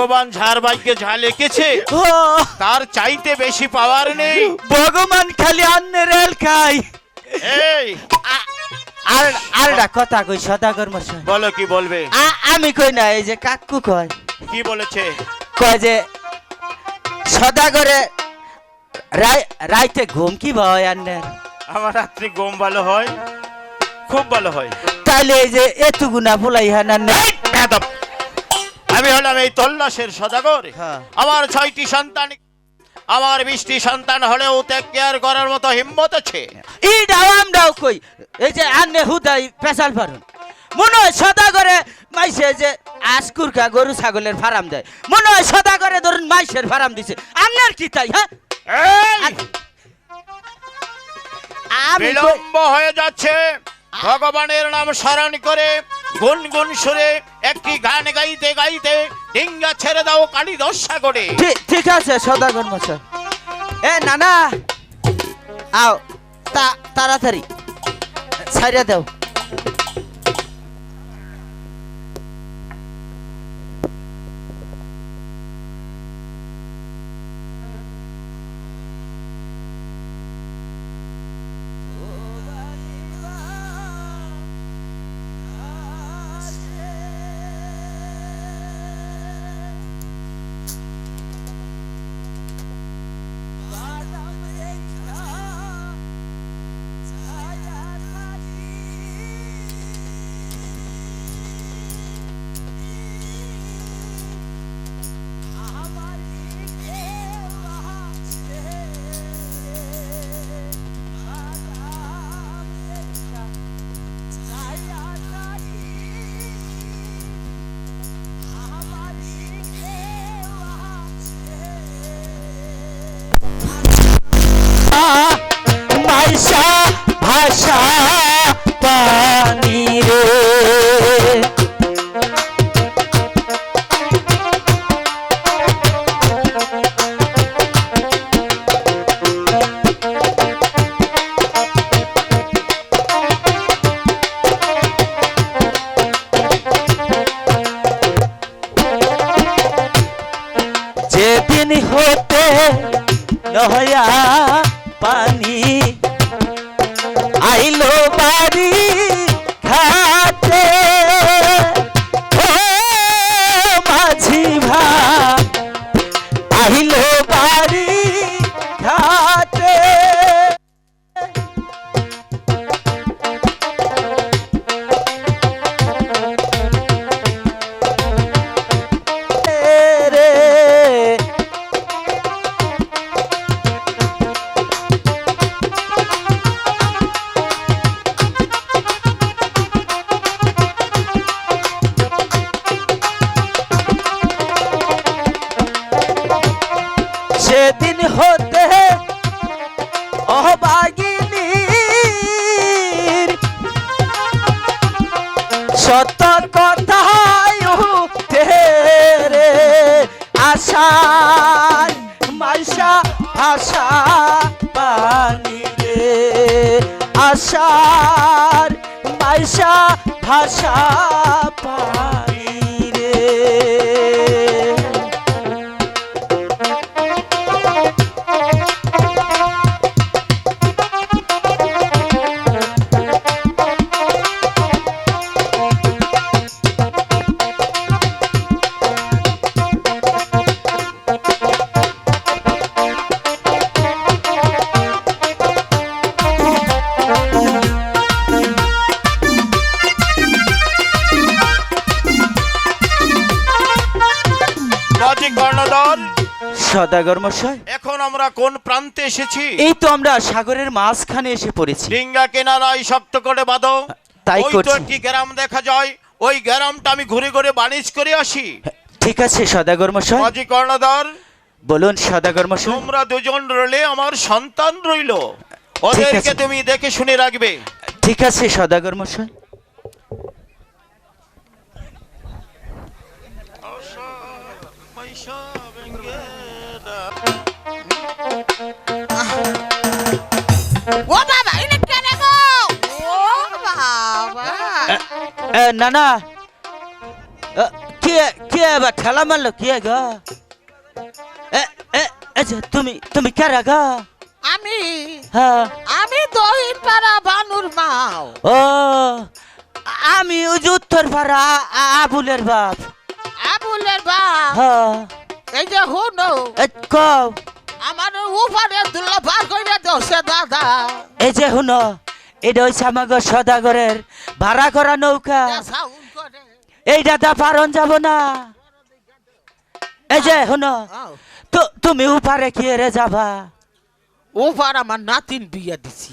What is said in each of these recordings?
ভগবান ঝাড় বাইকে ঝা লিখেছে তার চাইতে বেশি পাওয়ার নেই। ভগবান খালি অন্য রেল খাই এই আর আরটা কথা কই সদাগর মশাই। বলো কি বলবে? আমি কই না এই যে কাকু কয়। কি বলেছে? কয় যে সদাগরে রাই- রাইতে ঘুম কি আন্নের? আমার রাত্রি গম ভালো হয় খুব ভালো হয়। তাইলে এই যে এতুগুনা এই, বেয়াদব। আমি হলাম এই তল্লাশের সদাগর হ্যাঁ। আমার ছয়টি সন্তান আমার বিশটি সন্তান হলেও তে কেয়ার করার মতো হিম্মত আছে। ই ডাও আমরাও কই? এই যে আন্নে হুদাই পেশাল ফারুন মনে হয় সদাগরে মাইসে যে আজকুরকা গরু ছাগলের ফার্ম দেয়। মনে হয় সদাগরে ধরুন মাইসের ফার্ম দিছে। আপনার কি তাই হ্যাঁ? বিলম্ব হয়ে যাচ্ছে। ভগবানের নাম স্মরণ করে গুনগুন সুরে একটি গান গাইতে গাইতে ডিঙ্গা ছেড়ে দাও কালী রসা করে ঠিক- আছে, সদাগর মশাই। এ, নানা! আও তাড়াতাড়ি। ছাইরা দাও। যেদিন হতে লহয়া পানি ভাষা পানি মাঝি কর্ণদল সদাগর মশাই। এখন আমরা কোন প্রান্তে এসেছি? এই তো আমরা সাগরের মাঝখানে এসে পড়েছি। ডিঙ্গা কেনারায় শক্ত করে বাঁধো। তাই ওই তো করছি। একটি গ্রাম দেখা যায়। ওই গ্রামটা আমি ঘুরে ঘুরে বাণিজ করে আসি। ঠিক আছে সদাগর মশাই। মাঝি কর্ণধর বলুন সদাগর মশাই। তোমরা দুজন রইলে আমার সন্তান রইল। ওদেরকে তুমি দেখে শুনে রাখবে। ঠিক আছে সদাগর মশাই। ও বাবা এটা কেন গো? ও বাবা। এ, না না কি কি কে আবার ঠেলা মারলো? কে গো? এ এ এ তুমি তুমি কারা গো? আমি হ্যাঁ। আমি দহিন পাড়া বানুর মাও। ও আমি উত্তর পাড়া আবুলের বাপ। আবুলের বাপ হ্যাঁ। এই যে হুনো কও। আমার উপারে দুল্লা পার করে দোষে দাদা। এই যে শুনো এটা হচ্ছে আমাকে সদাগরের ভাড়া করা নৌকা। এই দাদা পারন যাব না। এই যে তো তুমি উপারে কি রে যাবা? ওপার আমার নাতিন বিয়া দিছি।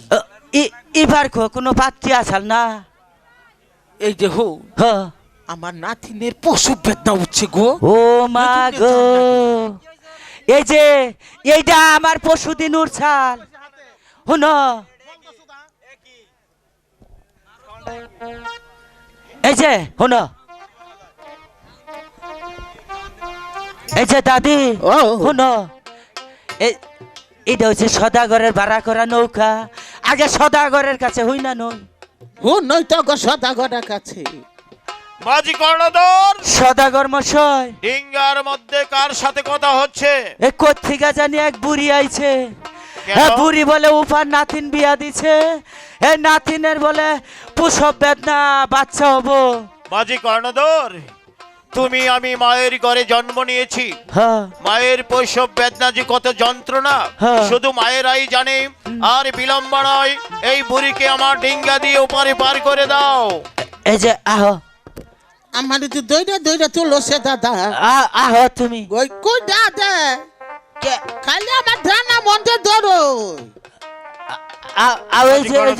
এবার কো কোনো পাত্রী আসাল না? এই যে হো। হ আমার নাতিনের পশু বেদনা উঠছে গো। ও মা গো। এই যে এইটা আমার পশুদিন উড়ছাল শুনো এই যে শুনো এই যে দাদি ও। শুনো এই- এটা হচ্ছে সদাগরের ভাড়া করা নৌকা। আগে সদাগরের কাছে হই না নই। ও নই তো গো সদাগরের কাছে। মাঝি কর্ণধর! সদাগর মশাই। ডিঙ্গার মধ্যে কার সাথে কথা হচ্ছে? এ কোথেকে জানি এক বুড়ি আইছে? হ্যাঁ বুড়ি বলে উপার নাতিন বিয়া দিছে। এ নাতিনের বলে পুষব বেদনা বাচ্চা হব। মাঝি কর্ণধর তুমি আমি মায়ের ঘরে জন্ম নিয়েছি। হ্যাঁ। মায়ের কৈশব বেদনা যে কত যন্ত্রণা হ্যাঁ। শুধু মায়েরাই জানে। আর বিলম্ব নয় এই বুড়িকে আমার ডিঙ্গা দিয়ে ওপারে পার করে দাও। এই যে আহ। আমার তো দইরা দইরা তুলো সে দাদা। আ- আহ তুমি। ওই কই দাদা। কে- খালি আমার ধানা মনতে ধরো। আ- আ- ওই যে ওই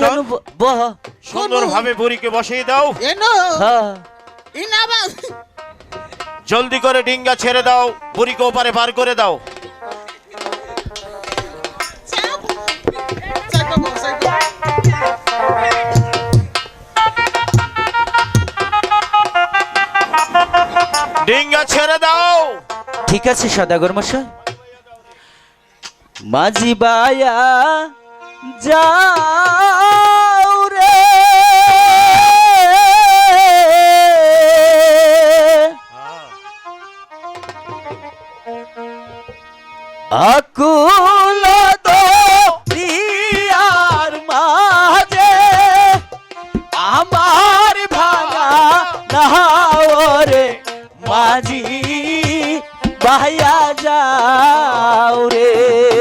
বহ। সুন্দর ভাবে বুড়িকে বসিয়ে দাও। হ্যাঁ জলদি করে ডিঙ্গা ছেড়ে দাও। বুড়িকে ওপারে বার করে দাও। ডিঙ্গা ছেড়ে দাও। ঠিক আছে, সদাগর মশাই। মাঝি বায়া যাও রে। আকুল দিয়ার মাঝে, আমার ভাঙা নাওরে মাঝি বাহিয়া যাও রে।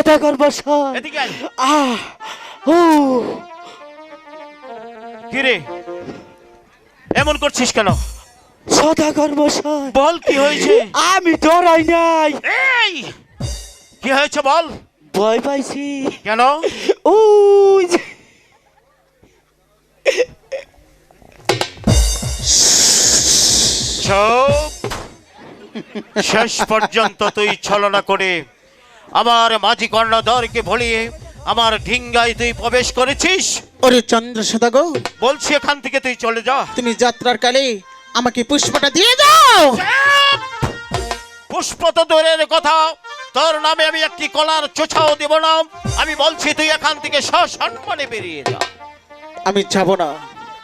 সেটা করব সব আহ ও কি এমন করছিস কেন? সদাগর মশাই বল কি হয়েছে? আমি ডরাই নাই। এই কি হয়েছে বল? ভয় পাইছি। কেন? চুপ। শেষ পর্যন্ত তুই ছলনা করে আমার মাঝি কর্ণধরকে ভুলিয়ে আমার ঢিঙ্গায় তুই প্রবেশ করেছিস? ওরে চন্দ্র সদাগর বলছি এখান থেকে তুই চলে যা। তুমি যাত্রার কালে আমাকে পুষ্পটা দিয়ে চুপ! পুষ্প তো দূরের কথা। তোর নামে আমি একটি কলার চোছাও দেব না। আমি বলছি তুই এখান থেকে সসম্মানে বেরিয়ে যা। আমি যাব না।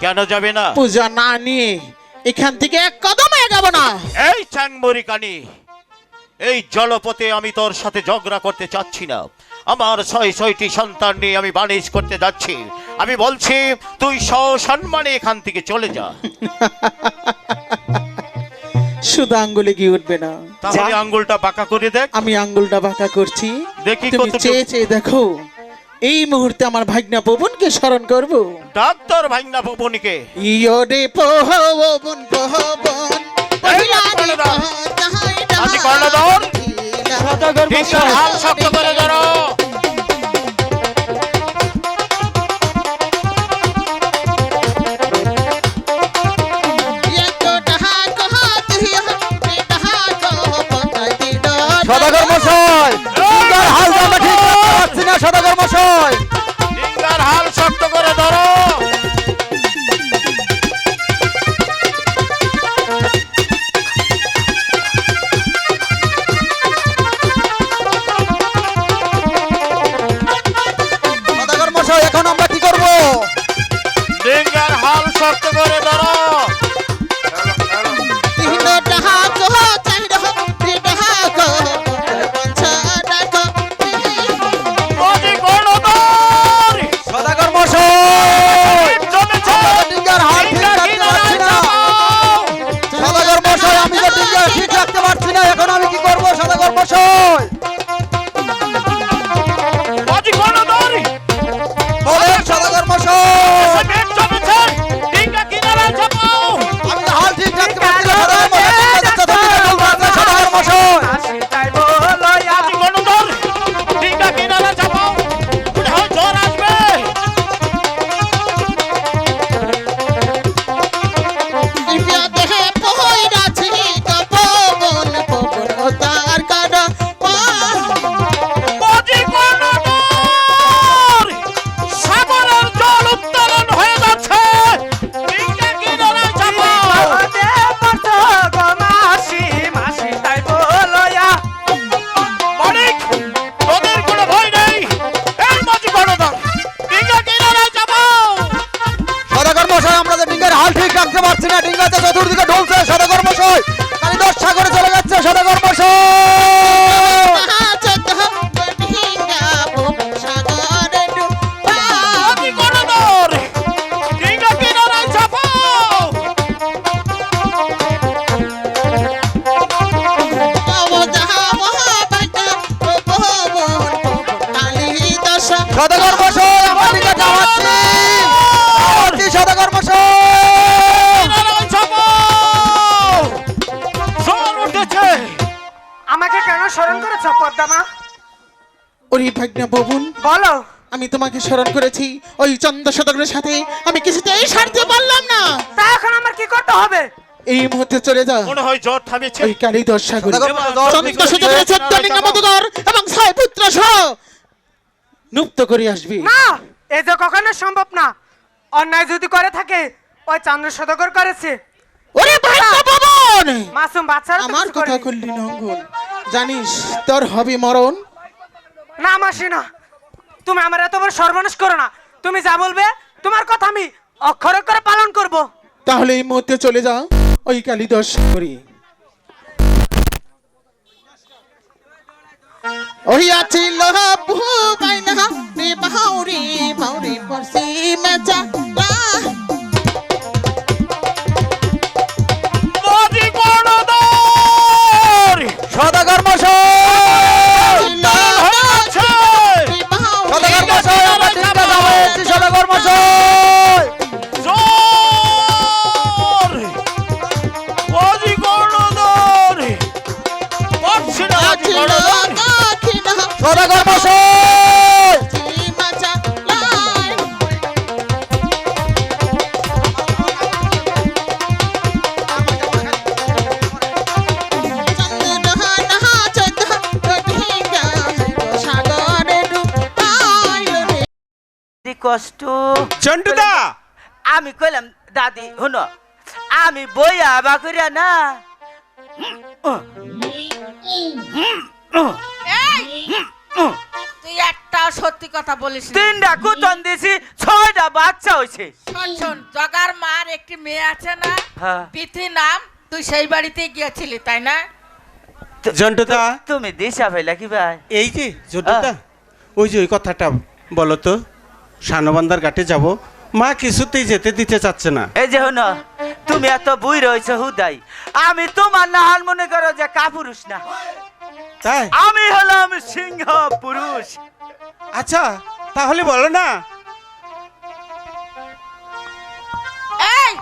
কেন যাবে না? পূজা না নিয়ে এখান থেকে এক কদমে এগাবো না। এই চ্যাংমরি কানি এই জলপথে আমি তোর সাথে ঝগড়া করতে চাচ্ছি না। আমার ছয় ছয়টি সন্তান নিয়ে আমি বাণিজ করতে যাচ্ছি। আমি বলছি তুই সসম্মানে এখান থেকে চলে যা। শুধু আঙ্গুলে গিয়ে উঠবে না। তাহলে আঙ্গুলটা বাঁকা করে দেখ। আমি আঙ্গুলটা বাঁকা করছি। দেখি তুমি চেয়ে চেয়ে দেখো এই মুহূর্তে আমার ভাগ্না পবনকে স্মরণ করব। ডাক্তার ভাইনা ভবনীকে ইয়োরে পহবন পহবন পহিলা ঠিকঠাক শক্ত করে ধরো। আমি তোমাকে স্মরণ করেছি ওই চন্দ্র সদগরের সাথে। আমি কিছুতেই সারতে পারলাম না। তা এখন আমার কি করতে হবে? এই মুহূর্তে চলে যা মনে হয় জ্বর থামেছে ওই কালী দশ সাগরে সদাগর চন্দ্র দিকে সদগরের চোদ্দ লিঙ্গ মধুকর এবং ছয় পুত্র সহ নুপ্ত করে আসবি। না এ যে কখনো সম্ভব না। অন্যায় যদি করে থাকে ওই চন্দ্র সদগর করেছে। ওরে ভাগ্না ববন! মাসুম বাচ্চারা তো আমার কথা। করলি নঙ্গল জানিস তোর হবে মরণ? না মাসি না তুমি আমার এত বড় সর্বনাশ করো না। তুমি যা বলবে তোমার কথা আমি অক্ষর অক্ষরে পালন করব। তাহলে এই মুহূর্তে চলে যা ওই কালী দশ করি। রে বাউরি বাউরি পরসি মেচা! করিয়া না তুই একটা সত্যি কথা বলিস তিনটা কুতন দিছি ছয়টা বাচ্চা হয়েছে শোন জগার মার একটি মেয়ে আছে না হ্যাঁ। পিথি নাম তুই সেই বাড়িতে গিয়েছিলি তাই না? জন্টুদা। তুমি দিশা ফেলা কি ভাই? এই যে জন্টুদা ওই যে ওই কথাটা বলো তো সানবান্দার ঘাটে যাব মা কিছুতেই যেতে দিতে চাচ্ছে না। এই যে হনো তুমি এত বুই রয়েছে হুদাই। আমি তোমার নাহাল মনে করো যে কাপুরুষ না। তাই? আমি হলাম সিংহ পুরুষ। আচ্ছা তাহলে বলো না। এই!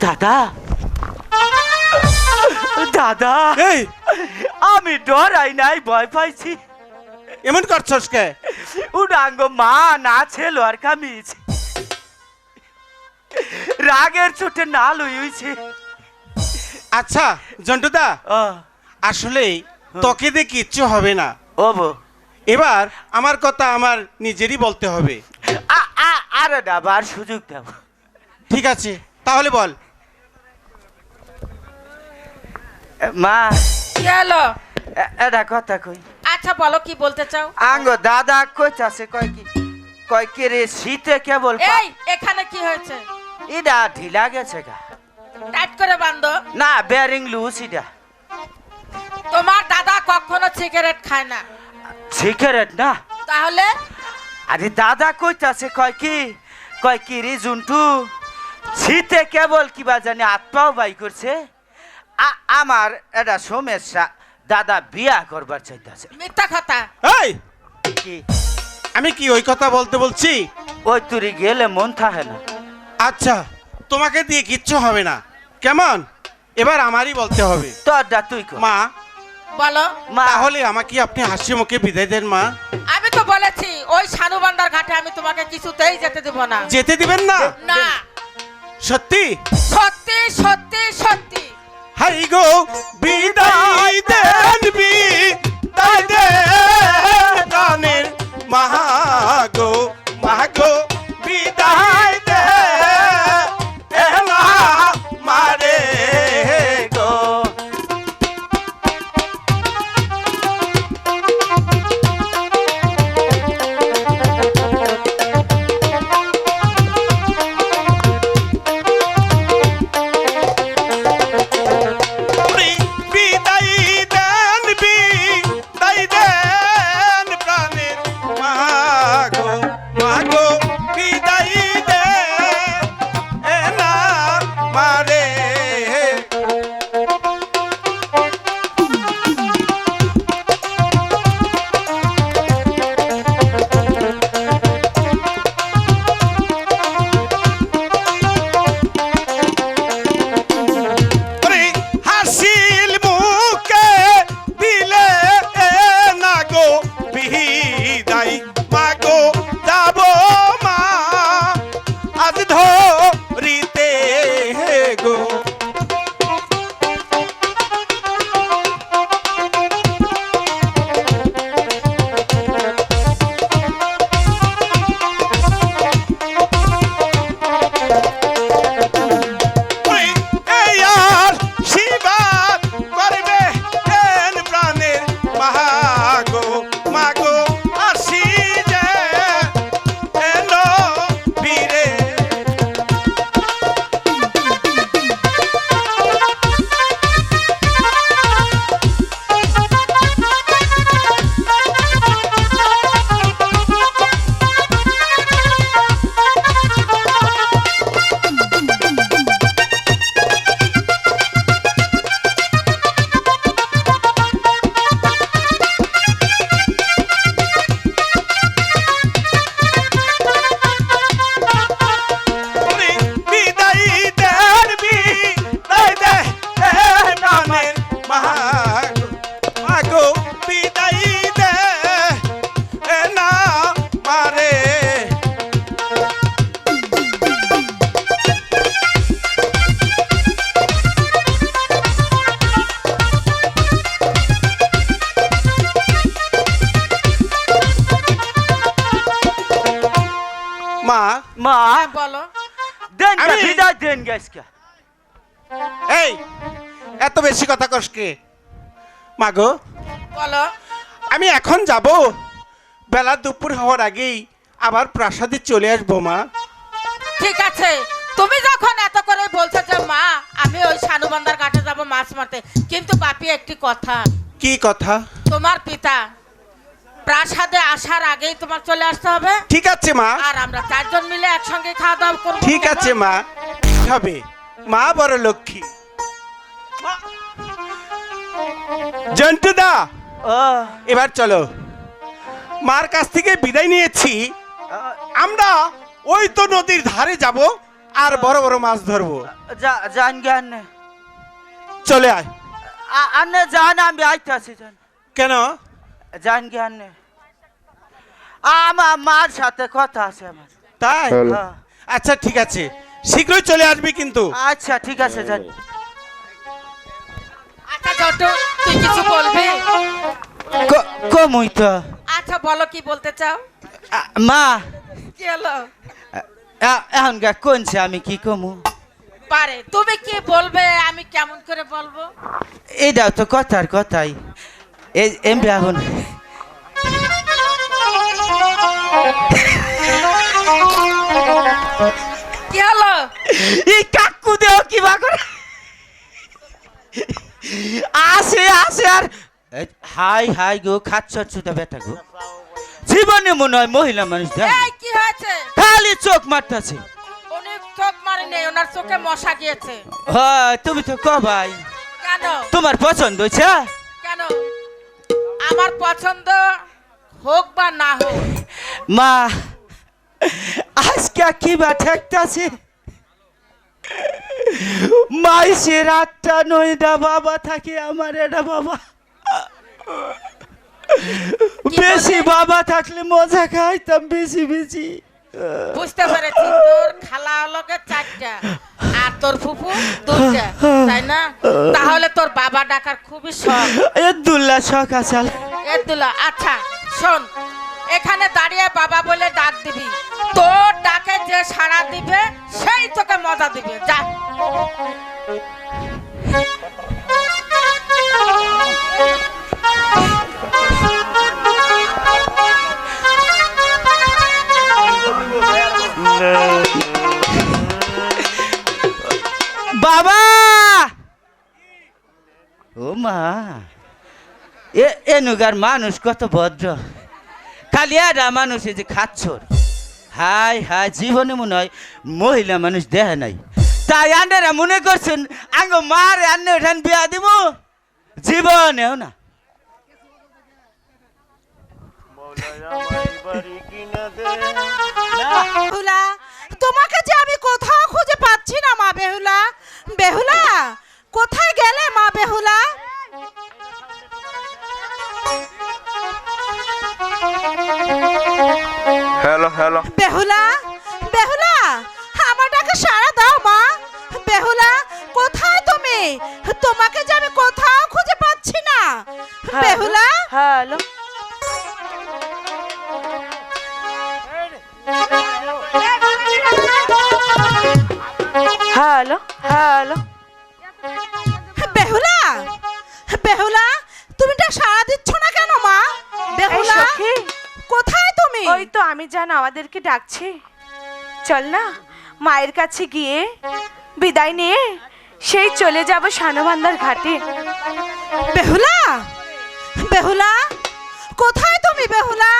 দাদা। দাদা। এই! আমি ডরাই নাই ভয় পাইছি। এমন করছস কে? উডাঙ্গ মা না ছিল আর কামিজ। রাগের চোটে না লইছে আচ্ছা জন্টুদা আসলে তোকে দিয়ে কিচ্ছু হবে না। ও বো এবার আমার কথা আমার নিজেরই বলতে হবে। আ- আ- আরে ডাবার সুযোগ দাও। ঠিক আছে তাহলে বল। মা। কি হলো? এটা কথা কই আচ্ছা বলো কি বলতে চাও? আঙ্গ দাদা কইতাছে কয় কি? কয় কি রে শীতে কেবল এই এখানে কি হয়েছে? ইডা ঢিলা গেছে গা। টাইট করে বান্ধো। না বেয়ারিং লুজ ইডা। তোমার দাদা কখনো সিগারেট খায় না। সিগারেট না? তাহলে? আরে দাদা কইতাছে কয় কি? কয় কি রে জুন্টু? শীতে কেবল কিবা জানি আত্মাও বাই করছে। আ- আমার এটা সমস্যা। দাদা বিয়া করবার চাইতাছে। মিথ্যা কথা। এই! কি? আমি কি ওই কথা বলতে বলছি? ওই তুরি গেলে মন থাকে না। আচ্ছা তোমাকে দিয়ে কিচ্ছু হবে না। কেমন? এবার আমারই বলতে হবে। তোরটা তুই কর। মা বলো। মা। তাহলে আমাকে আপনি হাসি মুখে বিদায় দেন মা। আমি তো বলেছি ওই সানুবান্দার ঘাটে আমি তোমাকে কিছুতেই যেতে দেব না। যেতে দিবেন না? না। সত্যি? সত্যি সত্যি সত্যি। হাই গো বিদায় দেন বিদায় দেন গানের মাগো। কথা মাগো বলো। আমি এখন যাব। বেলা দুপুর হওয়ার আগেই আবার প্রাসাদে চলে আসব মা। ঠিক আছে। তুমি যখন এত করে বলছো যে মা আমি ওই সানুবান্দার ঘাটে যাব মাছ মারতে কিন্তু বাপি একটি কথা। কি কথা? তোমার পিতা প্রাসাদে আসার আগেই তোমার চলে আসতে হবে। ঠিক আছে মা। আর আমরা চারজন মিলে একসঙ্গে খাওয়া দাওয়া করব। ঠিক আছে মা। হবে? মা বড় লক্ষ্মী। জন্টু দা ও, এবার চলো। মার কাছ থেকে বিদায় নিয়েছি। আমরা ওই তো নদীর ধারে যাব আর বড় বড় মাছ ধরবো। যান চলে আয়। যান আমি যান। কেন? যান আমার মার সাথে কথা আছে আমার। তাই। আচ্ছা ঠিক আছে। শীঘ্রই চলে আসবি কিন্তু। আচ্ছা ঠিক আছে যান। আচ্ছা তুই কিছু বলবি? ক- কমুই তো আচ্ছা বলো কি বলতে চাও? মা। কি হলো? এ- এখন কোনছে আমি কি কমু? পারে তুমি কি বলবে আমি কেমন করে বলব? তো কথার কথাই। এই এমনি এখন কি হলো? এই কাকু দেও কিবা করে? আসে আসে আর হাই হাই গো খাচ্ছ ছুটা বেটা গো। জীবনে মনে হয় মহিলা মানুষ কি হয়েছে? খালি চোখ মারতাছে। চোখ মারে নেই ওনার চোখে মশা গিয়েছে। হয় তুমি তো কবাই কেন? তোমার পছন্দ হয়েছে? কেন? আমার পছন্দ হোক বা না হোক। মা আজকে কিবা ঠেকতাছে? মাইসের আটটা নয়টা বাবা থাকে আমার এটা বাবা। বেশি বাবা থাকলে মজা খাইতাম বেশি বেশি। বুঝতে পেরেছি তোর খালা হলোকে চারটা আর তোর ফুফু দুটা তাই না? তাহলে তোর বাবা ডাকার খুবই শখ। এদুল্লা শখ আসাল। এদুল্লা আচ্ছা শোন এখানে দাঁড়িয়ে বাবা বলে ডাক দিবি। তোর ডাকে যে সাড়া দিবে, সেই তোকে মজা দিবে। যা। বাবা! ও মা, এ এনুগার মানুষ কত ভদ্র। একটা মানুষ এই যে খাচ্ছর। হাই হাই জীবনে মনে হয় মহিলা মানুষ দেহে নাই। তাই আন্ডারা মনে করছেন, আঙ্গ মার, আন্নে ওঠান বিয়া দিব জীবনেও না। বেহুলা, তোমাকে যে আমি কোথাও খুঁজে পাচ্ছি না, মা বেহুলা। বেহুলা, কোথায় গেলে মা বেহুলা? হ্যালো হ্যালো বেহুলা বেহুলা আমার ডাকে সাড়া দাও মা। বেহুলা কোথায় তুমি? তোমাকে যে আমি কোথাও খুঁজে পাচ্ছি না। বেহুলা? হ্যালো। Hello hello. ওই তো আমি জান আমাদেরকে ডাকছে। চল না, মায়ের কাছে গিয়ে বিদায় নিয়ে সেই চলে যাব সানবান্দার ঘাটে। বেহুলা! বেহুলা! কোথায় তুমি বেহুলা?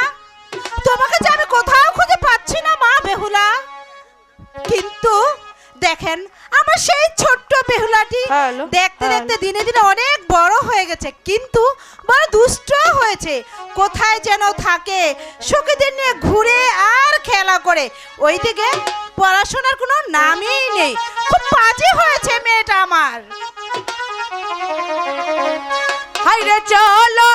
তোমাকে যে আমি কোথাও খুঁজে পাচ্ছি না, মা বেহুলা। কিন্তু দেখেন আমার সেই ছোট্ট বেহুলাটি দেখতে দেখতে দিনে দিনে অনেক বড় হয়ে গেছে কিন্তু বড় দুষ্ট হয়েছে। কোথায় যেন থাকে সখীদের নিয়ে ঘুরে আর খেলা করে। ওইদিকে পড়াশোনার কোনো নামই নেই। খুব বাজে হয়েছে মেয়েটা আমার। হাইরে চলো।